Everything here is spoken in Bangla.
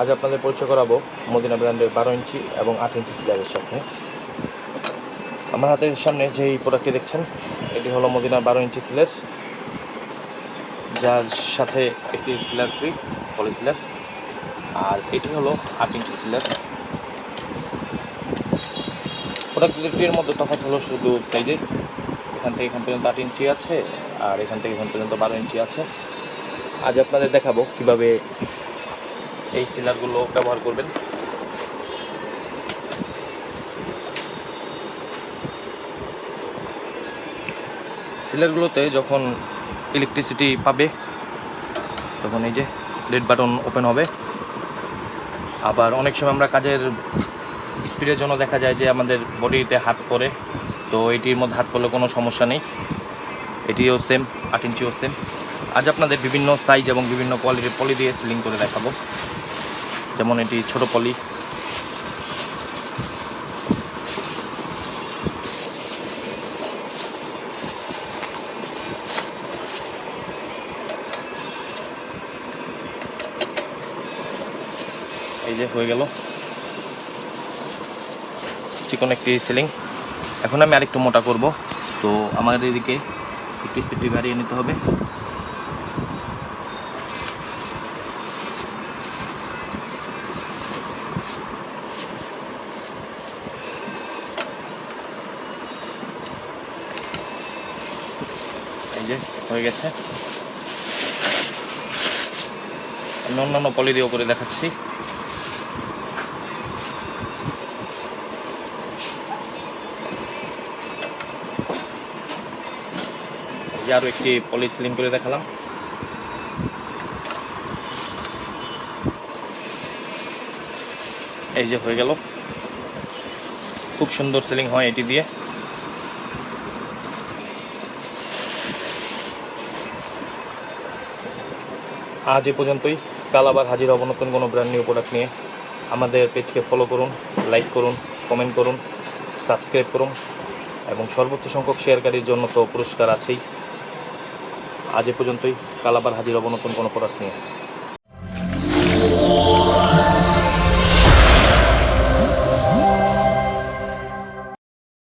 আজ আপনাদের পরিচয় করাবো মদিনা ব্র্যান্ডের বারো ইঞ্চি এবং আট ইঞ্চি সিলারের সাথে। আমার হাতের সামনে যে এই প্রোডাক্টটি দেখছেন, এটি হলো মদিনা বারো ইঞ্চি সিলার যার সাথে একটি সিলার ফ্রি পলি সিলার আর এটি হলো আট ইঞ্চি সিলার প্রোডাক্ট দুটির মধ্যে তফাৎ হলো শুধু সাইজে এখান থেকে এখান পর্যন্ত আট ইঞ্চি আছে, আর এখান থেকে এখান পর্যন্ত বারো ইঞ্চি আছে। আজ আপনাদের দেখাবো কীভাবে এই সিলারগুলো ব্যবহার করবেন। সিলারগুলোতে যখন ইলেকট্রিসিটি পাবে, তখন এই যে রেড বাটন ওপেন হবে। আবার অনেক সময় আমরা কাজের স্পিডের জন্য দেখা যায় যে আমাদের বডিতে হাত পড়ে, তো এটির মধ্যে হাত পড়লে কোনো সমস্যা নেই। এটিও সেম আট ইঞ্চিও সেম আজ আপনাদের বিভিন্ন সাইজ এবং বিভিন্ন কোয়ালিটির পলি দিয়ে সিলিং করে দেখাবো। যেমন এটি ছোট পলি। এই যে হয়ে গেল। চিকন একটি সিলিং। এখন আমি আরেকটু মোটা করব। তো আমার এদিকে একটু স্পিডটি বাড়িয়ে নিতে হবে। যে, হয়ে গেছে। অন্যান্য পলি দিয়েও করে দেখাচ্ছি। আরও একটি পলি সিলিং করে দেখালাম। এই যে হয়ে গেল। খুব সুন্দর সিলিং হয় এটি দিয়ে। আজ এ পর্যন্তই। কাল আবার হাজির হব নতুন কোনো ব্র্যান্ড নিউ প্রোডাক্ট নিয়ে। আমাদের পেজকে ফলো করুন লাইক করুন কমেন্ট করুন সাবস্ক্রাইব করুন এবং সর্বোচ্চ সংখ্যক শেয়ারকারীর জন্য তো পুরস্কার আছেই। আজ এ পর্যন্তই। কাল আবার হাজির হব নতুন কোনো প্রোডাক্ট নিয়ে।